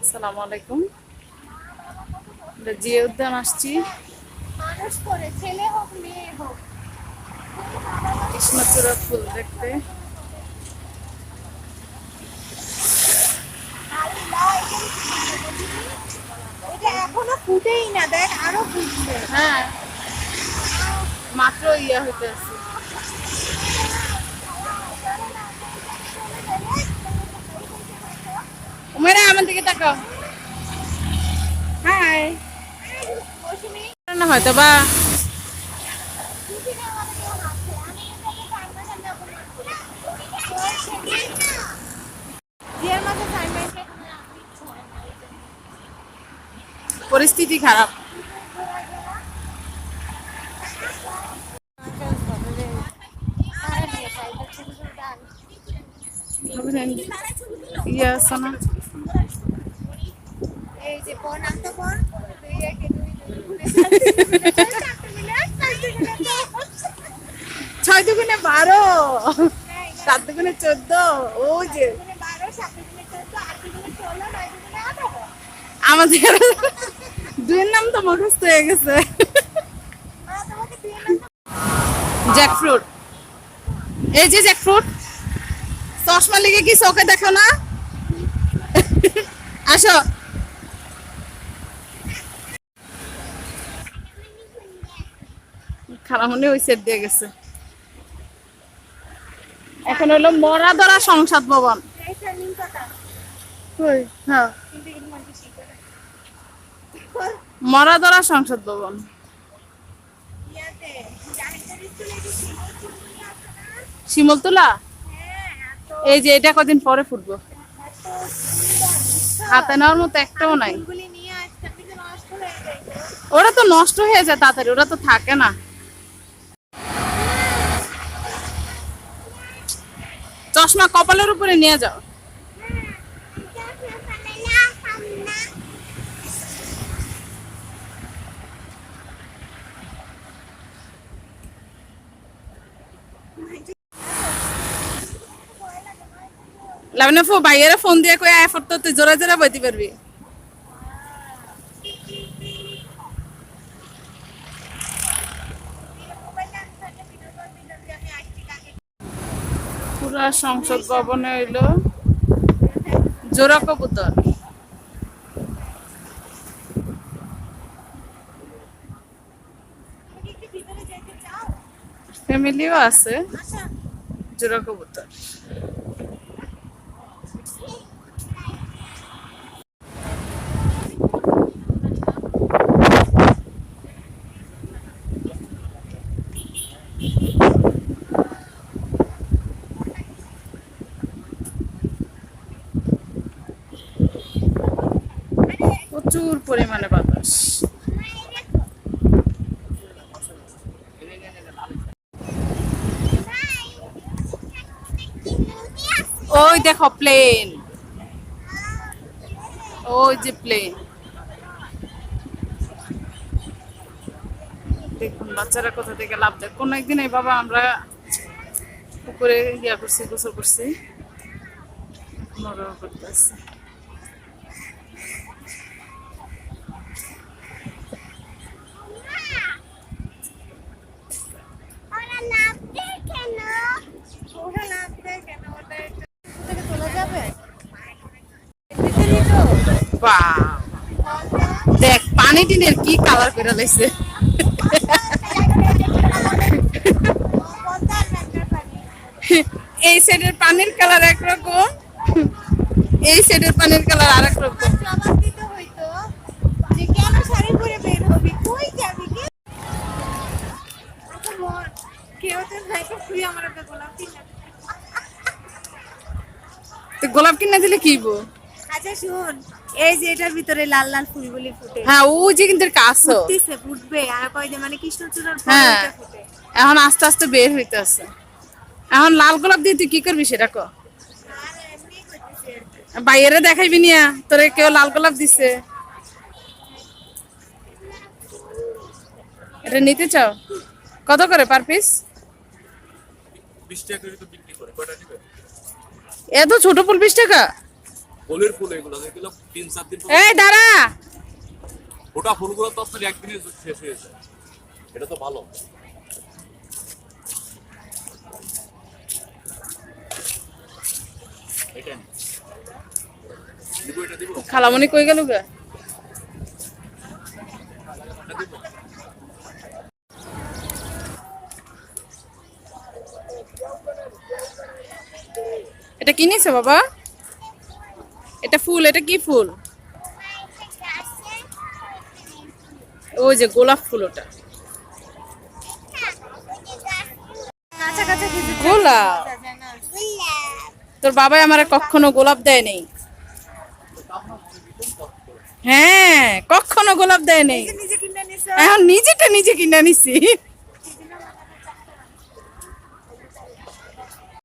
আসসালামু আলাইকুম। আমরা জিয়া উদ্যান আসছি। মানুষ করে ছেলে হোক মেয়ে হোক। কৃষ্ণচূড়া ফুল দেখতে। এটা- এখনও ফুটেই না দেখ আরও হ্যাঁ মাত্র ইয়া হইতে আছে উমেরা আমার দিকে তাকাও। হাই হয়তো বা পরিস্থিতি খারাপ। ইয়ে আছে না এই যে পর পর দুই একে দুই। ছয় দুগুণে বারো হ্যাঁ, সাত দুগুণে চোদ্দ ওই যে। আমাদের দুইয়ের নাম তো মুখস্থ হয়ে গেছে জ্যাকফ্রুট এই যে জ্যাকফ্রুট চশমা লেগে কি চোখে দেখো না আসো খারামনি ওই সেট দিয়ে গেছে। এখন হলো সংসদ ভবন? হ্যাঁ। সংসদ ভবন। শিমলতলা? এই যে এটা কদিন পরে ফুটবো। হাতে নেওয়ার মতো একটাও নাই। ওরা তো নষ্ট হয়ে যায় তাড়াতাড়ি, ওরা তো থাকে না। চশমা কপালের উপরে নিয়ে যাও। লাবনে ফো বাইরে ফোন দিয়ে কয়ে এফোর্ট তো তুই জোরে জোরে বইতে পারবি। পুরা সংসদ ভবনে হইল। জোড়া কবুতর। ফ্যামিলিও আছে। জোড়া কবুতর। ওই দেখো প্লেন ওই যে প্লেন দেখুন, বাচ্চারা কোথা থেকে লাভ দেয়? কোনো একদিন এই বাবা আমরা পুকুরে ইয়া করছি, গোসল করছি। মরাও করতে আসছে। ওরা লাভ কেন? ওটা একটু থেকে তোলা দেখ, পানি টিনের কি কালার করে লাইছে? এই সাইডের পানির কালার একরকম, এই সাইডের পানির কালার আর রকম জবাব দিতে হইতো যে কেন শাড়ি পরে বের হবি কই যাবি কি আচ্ছা মন কেউ তো নাই তো তুই আমার একটা গোলাপ কিনা তো গোলাপ কিনে দিলে কি বো আচ্ছা শুন এই যে এটার ভিতরে লাল লাল ফুলগুলি ফুটে। হ্যাঁ ও যে কিন্তু কাছো ফুটতেছে ফুটবে। আর কয়দিন মানে কৃষ্ণচূড়ার ফল হ্যাঁ। ফুটে। এখন আস্তে আস্তে বের হইতে আছে এখন লাল গোলাপ দিয়ে তুই কি করবি সেটা কো। বাইরে দেখাইবি নিয়া তোরে কেউ লাল গোলাপ দিছে। এটা নিতে চাও? কত করে পার পিস? বিশ টাকা করে তো বিক্রি করে কয়টা নেবে? এত ছোট ফুল বিশ টাকা? ফুলের ফুল এগুলো এগুলো তিন চার দিন এই দাঁড়া। ওটা ফুলগুলো তো আপনার একদিনে শেষ হয়ে যায়। এটা তো ভালো। এটা দিব এটা খালামণি কই গেল গে? এটা কি নিছো বাবা? এটা ফুল এটা কি ফুল? ওই যে গোলাপ ফুল ওটা। গোলাপ? তোর বাবাই আমার কখনো গোলাপ দেয় নেই। হ্যাঁ কখনো গোলাপ দেয় নেই। এখন নিজেটা নিজে কিনে নিছি।